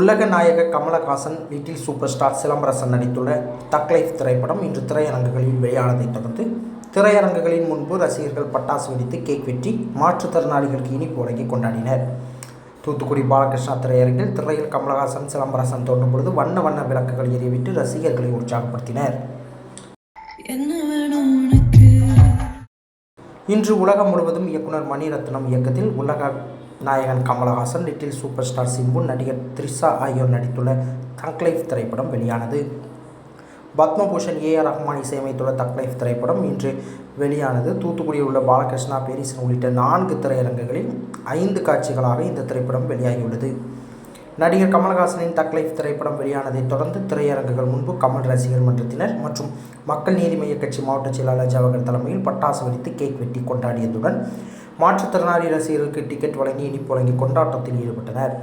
உலக நாயக Kamal Haasan little super star Silambarasan நடித்துள்ள thug life திரைப்படம் இன்று திரையரங்குகளில் வெளியானதைத் தொடர்ந்து திரையரங்குகளின் முன்பு ரசிகர்கள் பட்டாசு வெடித்து கேக் வெட்டி மாற்றுத்திறனாளிகளுக்கு இனிப்பு வழங்கி கொண்டாடினர். தூத்துக்குடி பாலகிருஷ்ணா திரையரங்கில் திரையில் கமலஹாசன் சிலம்பரசன் தோன்றும் பொழுது வண்ண வண்ண விளக்குகள் எரியவிட்டு ரசிகர்களை உற்சாகப்படுத்தினர். இன்று உலகம் முழுவதும் இயக்குனர் மணிரத்னம் இயக்கத்தில் உலக நாயகன் Kamal Haasan little super star Simbu நடிகர் த்ரிஷா ஆகியோர் நடித்துள்ள தக்லைஃப் திரைப்படம் வெளியானது. பத்மபூஷன் ஏ ஆர் ரஹ்மான் இசையமைத்துள்ள தக்லைஃப் திரைப்படம் இன்று வெளியானது. தூத்துக்குடியில் உள்ள பாலகிருஷ்ணா பேரிசன் உள்ளிட்ட நான்கு திரையரங்குகளில் ஐந்து காட்சிகளாக இந்த திரைப்படம் வெளியாகியுள்ளது. நடிகர் கமல்ஹாசனின் தக்லைஃப் திரைப்படம் வெளியானதைத் தொடர்ந்து திரையரங்குகள் முன்பு கமல் ரசிகர் மன்றத்தினர் மற்றும் மக்கள் நீதி மய்ய கட்சி மாவட்ட செயலாளர் ஜவஹர் தலைமையில் பட்டாசு வெடித்து கேக் வெட்டி கொண்டாடியதுடன் மாற்றுத்திறனாளி ரசிகர்களுக்கு டிக்கெட் வழங்கி இனிப்பு வழங்கி கொண்டாட்டத்தில் ஈடுபட்டனர்.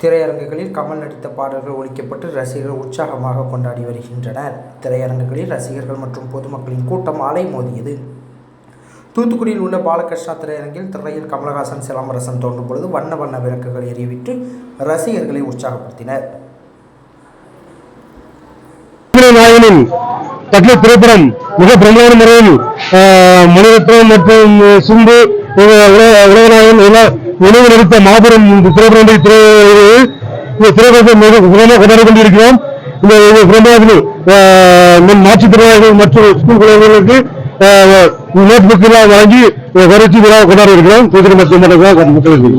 திரையரங்குகளில் கமல் நடித்த பாடல்கள் ஒழிக்கப்பட்டு ரசிகர்கள் உற்சாகமாக கொண்டாடி வருகின்றனர். திரையரங்குகளில் ரசிகர்கள் மற்றும் பொதுமக்களின் கூட்டம் அலை மோதியது. தூத்துக்குடியில் உள்ள பாலகிருஷ்ணா திரையரங்கில் திரையில் கமலஹாசன் சிலம்பரசன் தோன்றும் பொழுது வண்ண வண்ண விளக்குகள் எரியவிட்டு ரசிகர்களை உற்சாகப்படுத்தினர். நாயகனின் தட்ல திரைப்படம் மிக பிரமாண முறையில் மணிரத்னம் மற்றும் சிந்து உலகநாயகன் எல்லாம் உணவு நடித்த மாபெரும் இந்த திரைப்படம் இந்த திரைப்படத்தை மிக பிரமாக கொண்டாடி கொண்டிருக்கிறோம். இந்த பிரம்மாவில் பிரமாணத்தில் ஆஹ், நம் மாற்றுத்திறனாளிகள் மற்றும் ஸ்கூல் குழந்தைகளுக்கு நோட் புக் எல்லாம் வாங்கி வரைச்சி விழா கொண்டாடி இருக்கிறோம். தூத்துக்குடி மத்திய மக்களுக்கு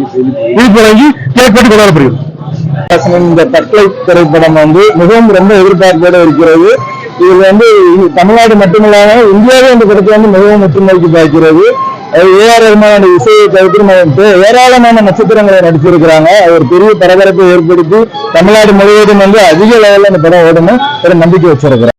இனிப்பு வழங்கி கேக் வெட்டி கொண்டாடப்படுகிறது இந்த தற்கொலை திரைப்படம் வந்து மிகவும் ரொம்ப எதிர்பார்ப்போடு இருக்கிறது. இது வந்து தமிழ்நாடு மட்டுமில்லாம இந்தியாவே இந்த படத்தை வந்து மிகவும் முற்றுநோக்கி பார்க்கிறது ஏஆர் ரஹ்மானோட இசையை தவிர்த்து ஏராளமான நட்சத்திரங்களை நடிச்சிருக்கிறாங்க. அது ஒரு பெரிய பரபரப்பை ஏற்படுத்தி தமிழ்நாடு முழுவதும் வந்து அதிக லெவலில் இந்த படம் ஓடணும். ஒரு நம்பிக்கை வச்சிருக்கிறேன்